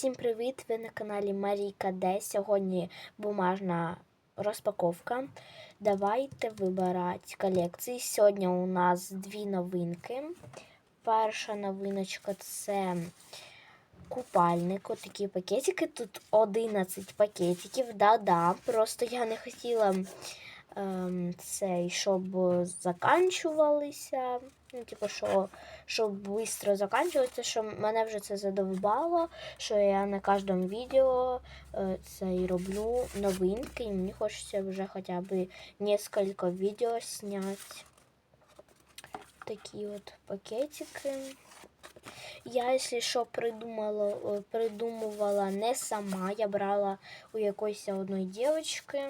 Всім привіт! Ви на каналі Марійка Д. Сьогодні бумажна розпаковка. Давайте вибирати колекції. Сьогодні у нас дві новинки. Перша новиночка це купальник. Отакі пакетики. Тут 11 пакетиків. Да-да. Просто я не хотіла ем, цей, щоб заканчувалися. Ну, типу, що, щоб швидко заканчувалося, що мене вже це задовбало, що я на кожному відео е, це і роблю новинки, і мені хочеться вже хоча б несколько відео зняти. Такі от пакетики. Я, якщо що, придумала, е, придумувала не сама, я брала у якоїсь одної дівчинки.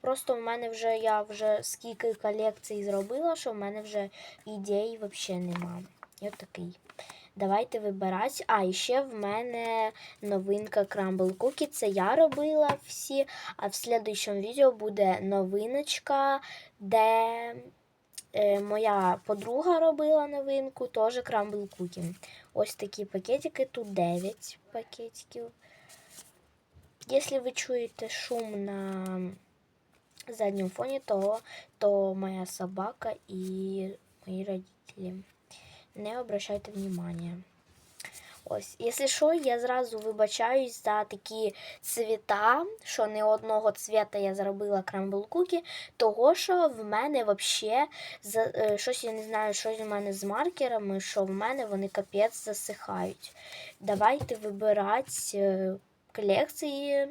Просто в мене вже я вже скільки колекцій зробила, що в мене вже ідей взагалі нема. І от такий. Давайте вибирати. А, і ще в мене новинка Crumble Cookie. Це я робила всі. А в слідчому відео буде новиночка, де е, моя подруга робила новинку, теж Crumble Cookie. Ось такі пакетики. Тут 9 пакетиків. Якщо ви чуєте шум на заднем фоне, то, то моя собака и мои родители. Не обращайте внимания. Ось, якщо що, я зразу вибачаюсь за такі цвіта, що не одного цвіта я зробила крамбл кукі, того що в мене взагалі щось я не знаю, щось у мене з маркерами, що в мене вони капець засихають. Давайте вибирати е, колекції.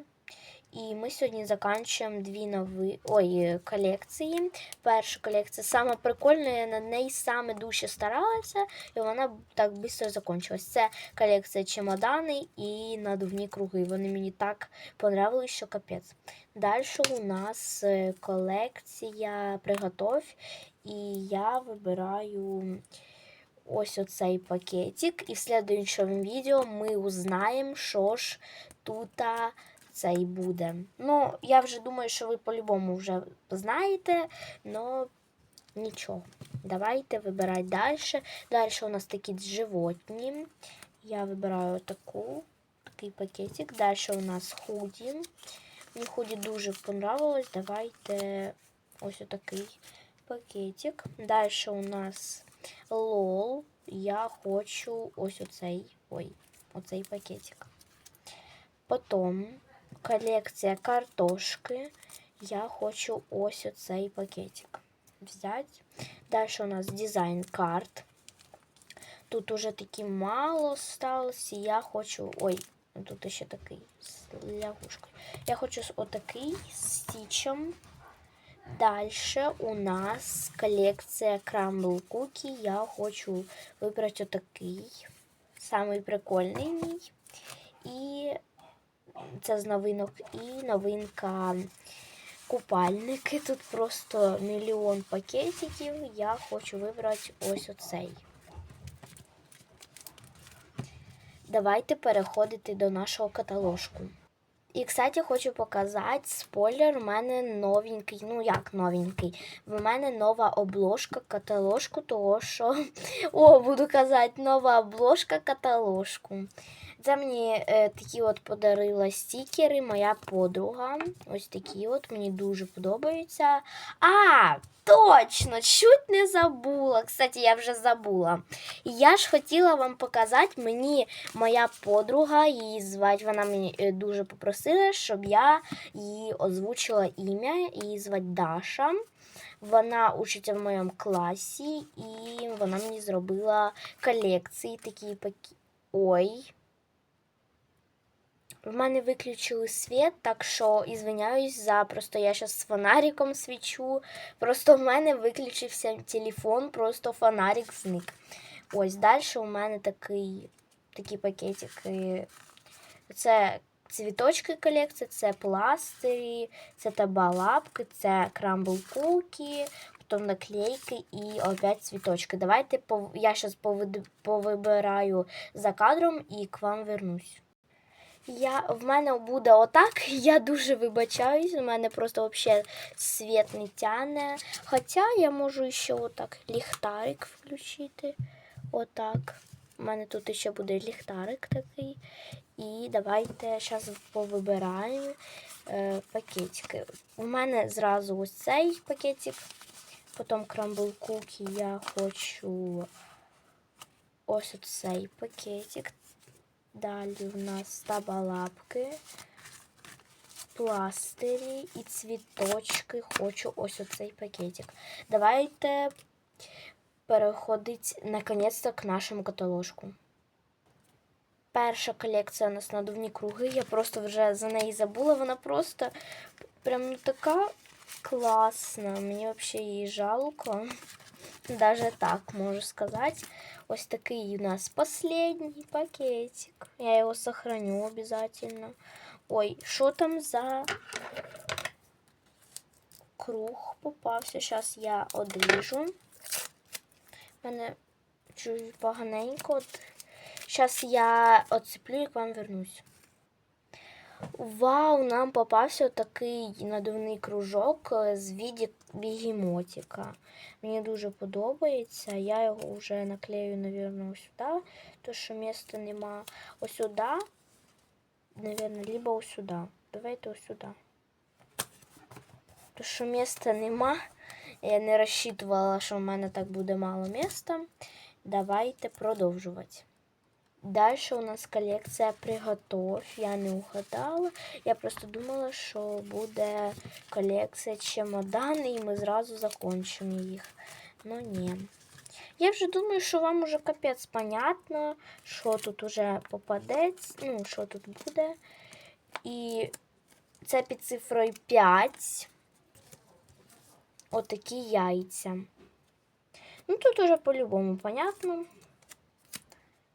І ми сьогодні закінчуємо дві нові ой, колекції. Перша колекція саме прикольна, я над неї саме дуже старалася, і вона так швидко закінчилась. Це колекція чемодани і надувні круги. Вони мені так понравились, що капець. Далі у нас е, колекція приготовь, і я вибираю. Ось оцей пакетик, і в следующому відео ми узнаємо, що ж тут це і буде. Ну, я вже думаю, що ви по-любому вже знаєте, але нічого. Давайте вибирати далі. Далі у нас такі животні. Я вибираю таку, такий пакетик. Далі у нас худі. Мені худі дуже понравилось. Давайте ось отакий пакетик. Далі у нас лол. Я хочу ось оцей, ой, оцей пакетик. Потім колекція картошки. Я хочу ось оцей пакетик взяти. Далі у нас дизайн карт. Тут уже такі мало сталося. Я хочу. Ой, тут ще такий з лягушкою. Я хочу отакий з стічем. Далі у нас колекція Crumble Cookie. Я хочу вибрати отакий. Самий прикольний мій. І це з новинок і новинка купальники. Тут просто мільйон пакетиків. Я хочу вибрати ось оцей. Давайте переходити до нашого каталожку. І, кстати, хочу показати спойлер. У мене новенький. Ну, як новенький? В мене нова обложка каталожку, того що. О, буду казати, нова обложка каталожку. Це мені е, такі от подарила стікери, моя подруга. Ось такі от, мені дуже подобаються. А, точно! Чуть не забула. Кстати, я вже забула. Я ж хотіла вам показати, мені моя подруга, її звати, вона мені е, дуже попросила, щоб я її озвучила ім'я, її звати Даша. Вона учиться в моєму класі, і вона мені зробила колекції такі пакі. Ой. В мене виключили світ, так що ізвиняюсь за просто я зараз з фонариком свічу. Просто в мене виключився телефон, просто фонарик зник. Ось далі у мене такий, такі пакетики. Це цвіточки колекція, це пластирі, це табалапки, це крамбл потім наклейки і опять цвіточки. Давайте я зараз повибираю за кадром і к вам вернусь. Я, В мене буде отак. Я дуже вибачаюсь, у мене просто взагалі світ не тяне. Хоча я можу ще отак ліхтарик включити. Отак. У мене тут ще буде ліхтарик такий. І давайте зараз повибираємо е, пакетики. У мене зразу ось цей пакетик. Потім крамбл кукі я хочу ось цей пакетик. Далі в нас табалапки, пластирі і цвіточки. Хочу ось оцей пакетик. Давайте переходить наконец-то к нашому каталожку. Перша колекція у нас надувні круги. Я просто вже за неї забула. Вона просто прям така класна. Мені взагалі її жалко. Даже так можу сказати. Ось такий у нас последний пакетик. Я його сохраню обязательно. Ой, що там за круг попався? Зараз я одріжу. Мене чуть поганенько. Зараз я оцеплю і к вам вернусь. Вау, нам попався такий надувний кружок е, з віді бігемотика. Мені дуже подобається. Я його вже наклею, ось сюди, тому що місця нема. Ось сюди, навірно, либо ось сюди. Давайте ось сюди. Тому що місця нема. Я не розчитувала, що в мене так буде мало місця. Давайте продовжувати. Далі у нас колекція приготов. Я не угадала. Я просто думала, що буде колекція чемодани, і ми зразу закончимо їх. Ну ні. Я вже думаю, що вам уже капець понятно, що тут уже попадеться, ну, що тут буде. І це під цифрою 5. Отакі яйця. Ну, тут уже по-любому понятно.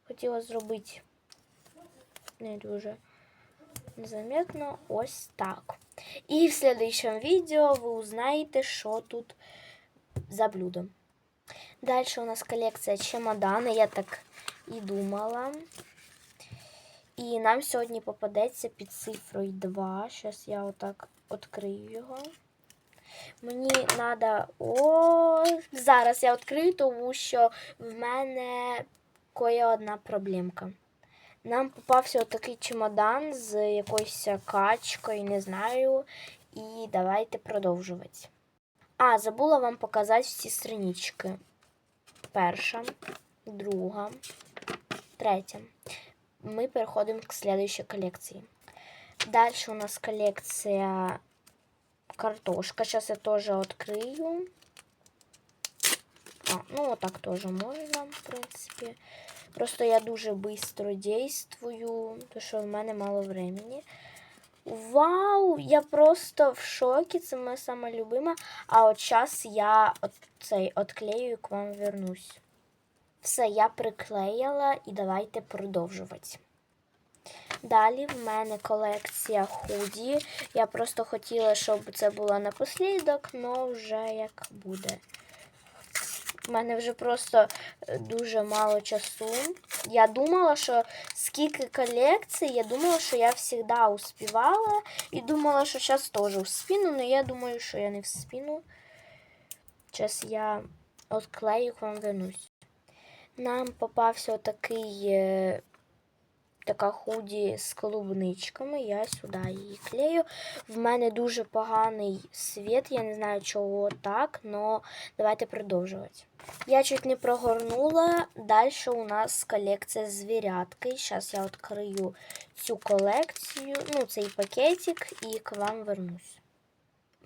Хотіла зробити не дуже незаметно. Ось так. І в следующем відео ви узнаєте, що тут за блюдо. Далі у нас колекція чемодани, я так і думала. І нам сьогодні попадеться під цифрою 2. Зараз я отак відкрию його. Мені треба. О, зараз я відкрию, тому що в мене кое одна проблемка. Нам попався отакий чемодан з якоюсь качкою, не знаю. І давайте продовжувати. А, забула вам показати всі странички. Перша, друга, третя. Ми переходимо к следующей колекції. Далі у нас колекція картошка. Сейчас я тоже открою. А, ну вот так тоже можно, в принципе. Просто я дуже быстро действую, тому що в мене мало времени. Вау! Я просто в шокі, це моя сама любима. А от зараз я цей отклею і к вам вернусь. Все, я приклеїла і давайте продовжувати. Далі в мене колекція худі. Я просто хотіла, щоб це було напослідок, але вже як буде. У мене вже просто е, дуже мало часу. Я думала, що скільки колекцій, я думала, що я завжди успівала. І думала, що зараз теж успіну, але я думаю, що я не вспіну. Зараз я відклею, к вам вернусь. Нам попався такий е, така худі з клубничками. Я сюди її клею. В мене дуже поганий світ, я не знаю, чого так, але давайте продовжувати. Я чуть не прогорнула. Далі у нас колекція звірятки. Зараз я відкрию цю колекцію, ну, цей пакетик, і к вам вернусь.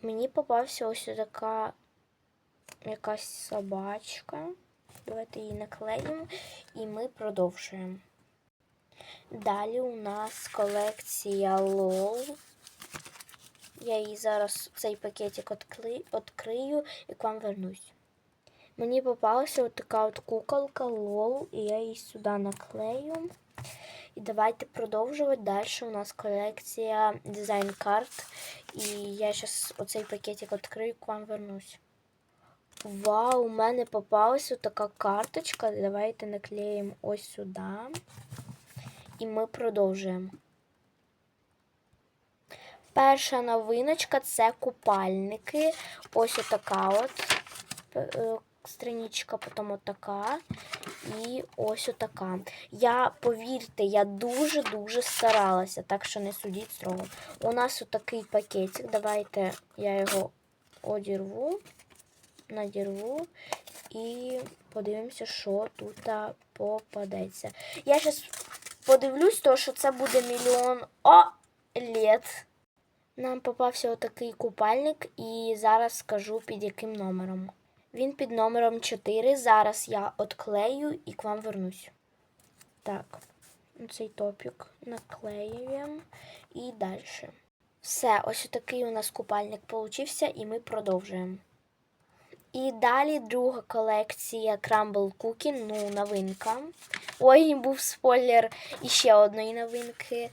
Мені попався ось така якась собачка. Давайте її наклеїмо і ми продовжуємо. Далі у нас колекція LOL. Я її зараз цей пакетик відкрию і к вам вернусь. Мені попалася от така от куколка LOL, і я її сюди наклею. І давайте продовжувати. Далі у нас колекція дизайн карт. І я зараз оцей пакетик відкрию, к вам вернусь. Вау, у мене попалася така карточка. Давайте наклеїмо ось сюди. І ми продовжуємо. Перша новиночка це купальники. Ось отака от страничка, потім отака і ось отака. Я, повірте, я дуже-дуже старалася, так що не судіть строго. У нас отакий пакетик. Давайте я його одірву, надірву і подивимося, що тут попадеться. Я зараз подивлюсь, то, що це буде мільйон о, літ. Нам попався отакий купальник, і зараз скажу під яким номером. Він під номером 4. Зараз я отклею і к вам вернусь. Так, цей топік наклеюємо і далі. Все, ось такий у нас купальник получився, і ми продовжуємо. І далі друга колекція Crumble Cookie, ну, новинка. Ой, був спойлер іще одної новинки.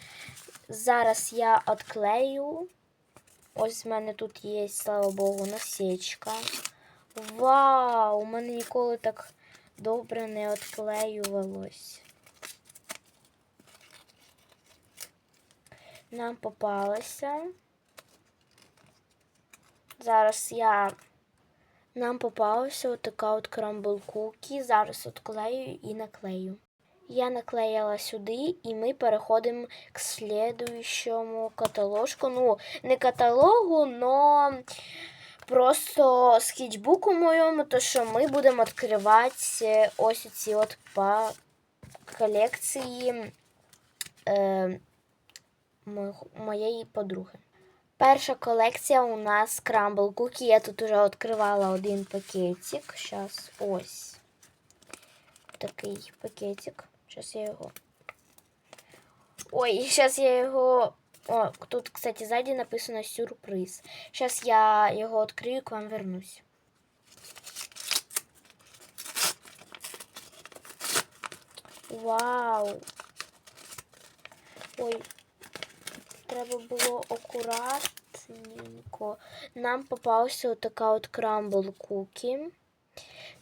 Зараз я отклею. Ось в мене тут є, слава Богу, насічка. Вау! У мене ніколи так добре не отклеювалось. Нам попалося. Зараз я. Нам попалася отака от крамбл кукі. Зараз отклею і наклею. Я наклеїла сюди, і ми переходимо к слідуючому каталожку. Ну, не каталогу, но просто скетчбуку моєму, то що ми будемо відкривати ось ці от по колекції е, моєї подруги. Перша колекція у нас Crumble Cookie. Я тут уже відкривала один пакетик. Зараз ось такий пакетик. Сейчас я його. Ой, сейчас я його. О, тут, кстати, сзади написано сюрприз. Сейчас я його відкрию, к вам вернусь. Вау! Ой, треба було акуратненько. Нам попався така от крамбл кукі.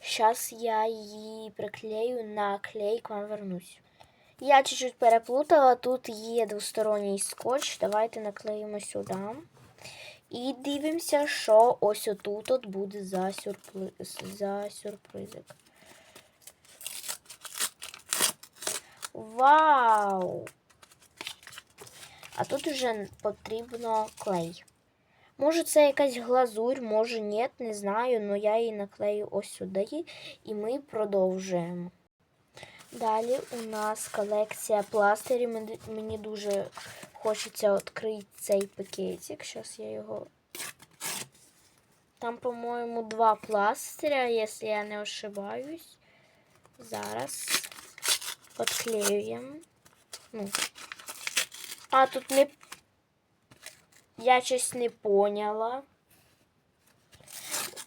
Сейчас я її приклею на клей, к вам вернусь. Я чуть-чуть переплутала, тут є двосторонній скотч. Давайте наклеїмо сюди. І дивимося, що ось отут от буде за, сюрприз, за сюрпризик. Вау! А тут вже потрібно клей. Може, це якась глазурь, може ні, не знаю, але я її наклею ось сюди і ми продовжуємо. Далі у нас колекція пластирів. Мені- Мені дуже хочеться відкрити цей пакетик. Зараз я його. Там, по-моєму, два пластиря, якщо я не ошибаюсь. Зараз відклеюємо. Ну. А, тут не я щось не поняла.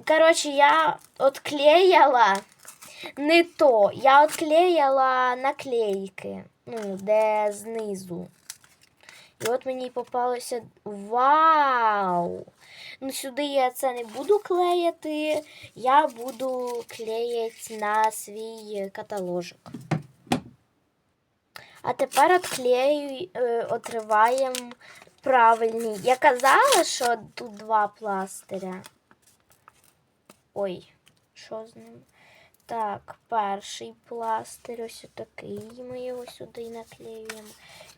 Короче, я отклеїла не то. Я отклеїла наклейки, ну, де знизу. І от мені попалося. Вау! Ну, сюди я це не буду клеїти, я буду клеїти на свій каталожик. А тепер отклею, е, отриваємо правильні. Я казала, що тут два пластиря. Ой, що з ним? Так, перший пластир, ось такий. Ми його сюди наклеюємо.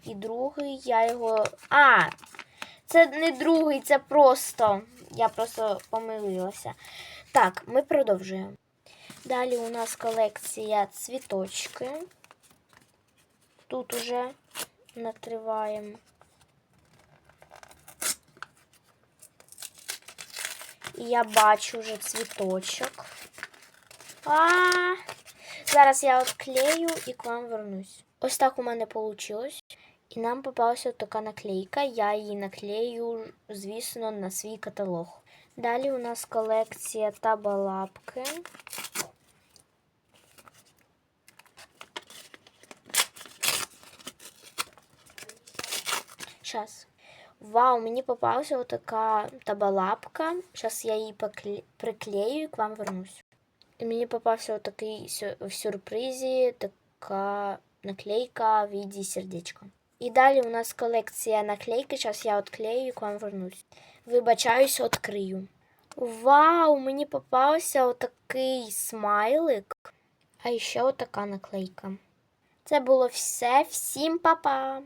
І другий я його. А! Це не другий, це просто. Я просто помилилася. Так, ми продовжуємо. Далі у нас колекція цвіточки. Тут уже накриваємо. І я бачу вже цвіточок. А, Зараз я відклею і к вам вернусь. Ось так у мене вийшло. І нам попалася така наклейка. Я її наклею, звісно, на свій каталог. Далі у нас колекція табалапки. Сейчас. Вау, мені попалася вот така табалапка. Сейчас я її приклею і к вам вернусь. І мені попався вот такий в сюрпризі така наклейка в виді сердечка. І далі у нас колекція наклейки. Зараз я відклею і к вам вернусь. Вибачаюсь, відкрию. Вау, мені попався отакий смайлик. А ще отака наклейка. Це було все. Всім па-па!